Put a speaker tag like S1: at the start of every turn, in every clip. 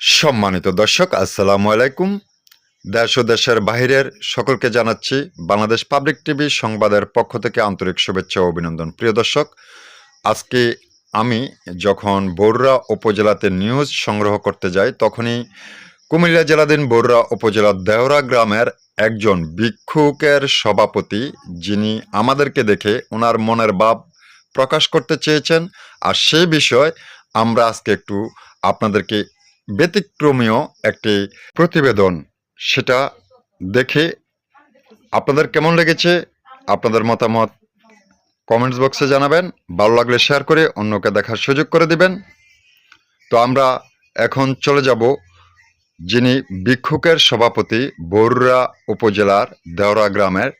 S1: সম্মানিত দর্শক, আসসালামু আলাইকুম। দেশ ও দেশের বাহিরের সকলকে জানাচ্ছি বাংলাদেশ পাবলিক টিভি সংবাদের পক্ষ থেকে আন্তরিক শুভেচ্ছা ও অভিনন্দন। প্রিয় দর্শক, আজকে আমি যখন বরুড়া উপজেলাতে নিউজ সংগ্রহ করতে যাই, তখনই কুমিল্লা জেলাধীন বরুড়া উপজেলার দেওরা গ্রামের একজন ভিক্ষুকের সভাপতি, যিনি আমাদেরকে দেখে ওনার মনের ভাব প্রকাশ করতে চেয়েছেন। আর সেই বিষয় আমরা আজকে একটু আপনাদেরকে ব্যতিক্রমীয় একটি প্রতিবেদন। সেটা দেখে আপনাদের কেমন লেগেছে? আপনাদের মতামত কমেন্টস বক্সে জানাবেন। ভালো লাগলে শেয়ার করে অন্যকে দেখার সুযোগ করে দিবেন। তো আমরা এখন চলে যাব যিনি ভিক্ষুকের সভাপতি বরুড়া উপজেলার দেওরা গ্রামের।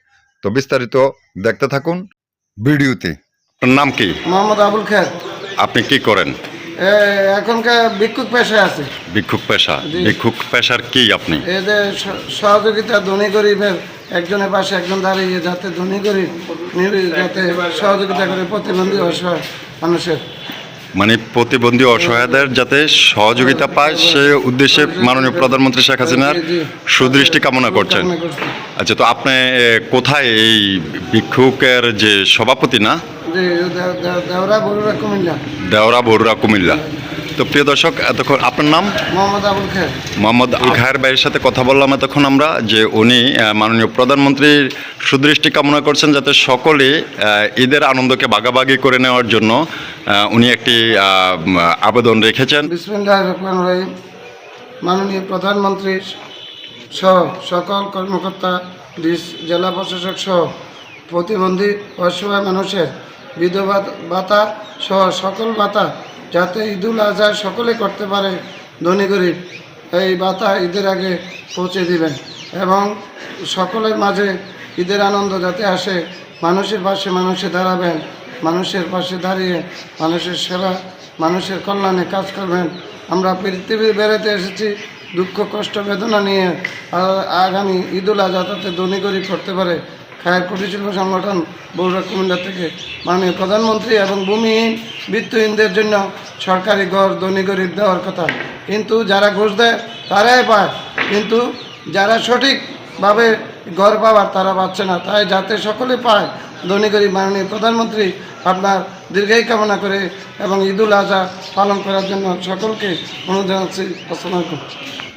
S1: তো বিস্তারিত দেখতে থাকুন ভিডিওতে। নাম কি?
S2: মোহাম্মদ আবুল খের
S1: আপনি কি করেন?
S2: এখনকার ভিক্ষুক পেশায় আছে।
S1: ভিক্ষুক পেশা? ভিক্ষুক পেশার কি আপনি?
S2: এদের যে সহযোগিতা ধনী গরিবের একজনের পাশে একজন দাঁড়িয়ে যাতে ধনী গরিব যাতে সহযোগিতা করে প্রতিবন্ধী অসহায় মানুষের।
S1: মানে প্রতিবন্ধী অসহায়দের যাতে সহযোগিতা পায় সে উদ্দেশ্যে মাননীয় প্রধানমন্ত্রী শেখ হাসিনার। সুদৃষ্টি কামনা করছেন। আচ্ছা তো আপনি কোথায় এই ভিক্ষুকের যে সভাপতি না?
S2: দেওরা বড়ুরা কুমিল্লা।
S1: দেওরা বরুরা কুমিল্লা। তো প্রিয় দর্শক এতক্ষণ আপনার নাম?
S2: মোহাম্মদ আবুল
S1: খায়ের। ভাইয়ের সাথে কথা বললাম এতক্ষণ আমরা যে উনি মাননীয় প্রধানমন্ত্রীর সুদৃষ্টি কামনা করছেন যাতে সকলে ঈদের আনন্দকে ভাগাভাগি করে নেওয়ার জন্য উনি একটি আবেদন রেখেছেন।
S2: মাননীয় প্রধানমন্ত্রী সহ সকল কর্মকর্তা জেলা প্রশাসক সহ প্রতিবন্ধী অসহায় মানুষের বিধবা ভাতা সহ সকল ভাতা যাতে ঈদুল আজহা সকলে করতে পারে, ধনী গরিব, এই বাতা ঈদের আগে পৌঁছে দিবেন। এবং সকলের মাঝে ঈদের আনন্দ যাতে আসে, মানুষের পাশে মানুষে দাঁড়াবেন, মানুষের পাশে দাঁড়িয়ে মানুষের সেবা, মানুষের কল্যাণে কাজ করবেন। আমরা পৃথিবী বেড়াতে এসেছি, দুঃখ, কষ্ট, বেদনা নিয়ে, আর আগামী ঈদুল আজহা তাতে ধনী গরিব করতে পারে। খায়ের কুটিরশিল্প সংগঠন বগুড়া কুমিল্লা থেকে মাননীয় প্রধানমন্ত্রী এবং ভূমিহীন বৃত্তহীনদের জন্য সরকারি ঘর, ধনী গরিব দেওয়ার কথা। কিন্তু যারা ঘুষ দেয়, তারাই পায়। কিন্তু যারা সঠিকভাবে ঘর পাওয়ার, তারা পাচ্ছে না। তাই যাতে সকলে পায়, ধনী গরিব মাননীয় প্রধানমন্ত্রী আপনার দীর্ঘায়ী কামনা করে এবং ঈদুল আজহা পালন করার জন্য সকলকে অনুদান আসসালামু